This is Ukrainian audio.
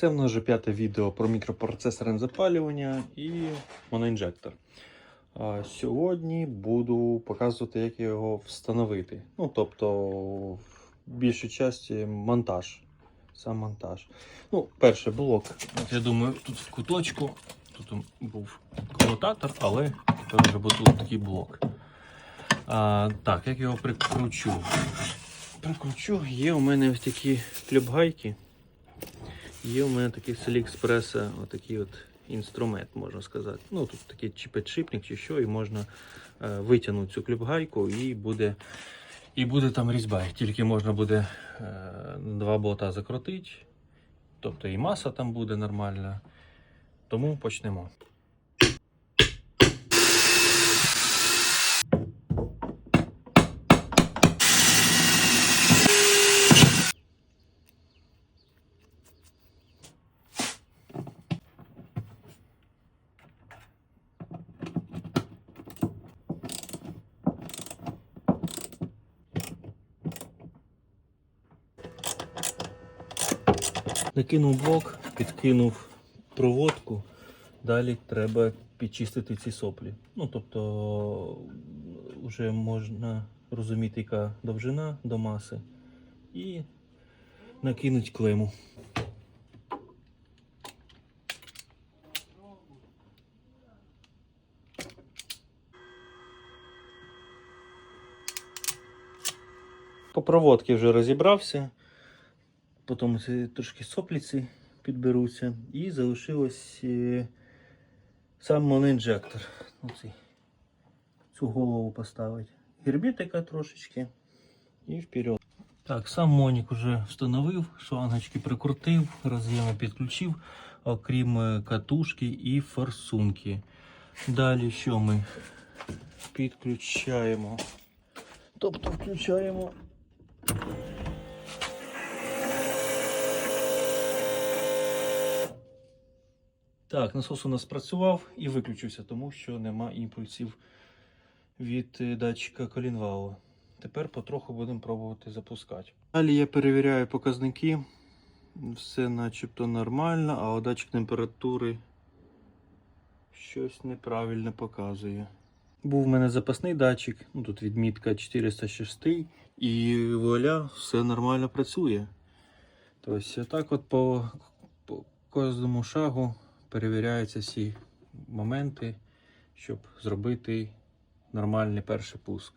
Це в нас вже п'яте відео про мікропроцесорне запалювання і моноінжектор. Сьогодні буду показувати, як його встановити. Ну, тобто, в більшій часті монтаж. Сам монтаж. Ну, перший блок. Я думаю, тут в куточку. Тут був комутатор, але тепер вже буде такий блок. А, так, як його прикручу? Прикручу, є у мене ось такі клюбгайки. Є у мене такий з Аліекспреса отакий от інструмент, можна сказати. Ну, тут такий чи підшипник, чи що, і можна е, витягнути цю клюбгайку і буде, і буде там різьба. Тільки можна буде е, два болта закрутити. Тобто і маса там буде нормальна. Тому почнемо. Накинув блок, підкинув проводку. Далі треба підчистити ці соплі. Ну, тобто, вже можна розуміти, яка довжина до маси. І накинуть клему. По проводці вже розібрався. Потім трошки сопліці підберуться. І залишилось е, сам моноінжектор. Оцей. Цю голову поставити. Гербітика трошечки і вперед. Так, сам Монік вже встановив, шлангочки прикрутив, роз'єми підключив, окрім е, катушки і форсунки. Далі що ми підключаємо? Тобто включаємо Так, насос у нас працював і виключився, тому що нема імпульсів від е, датчика колінвалу. Тепер потроху будемо пробувати запускати. Далі я перевіряю показники. Все начебто нормально, а датчик температури щось неправильно показує. Був в мене запасний датчик, ну тут відмітка 406, і вуаля, все нормально працює. Тобто, так от по, по кожному шагу перевіряються всі моменти, щоб зробити нормальний перший пуск.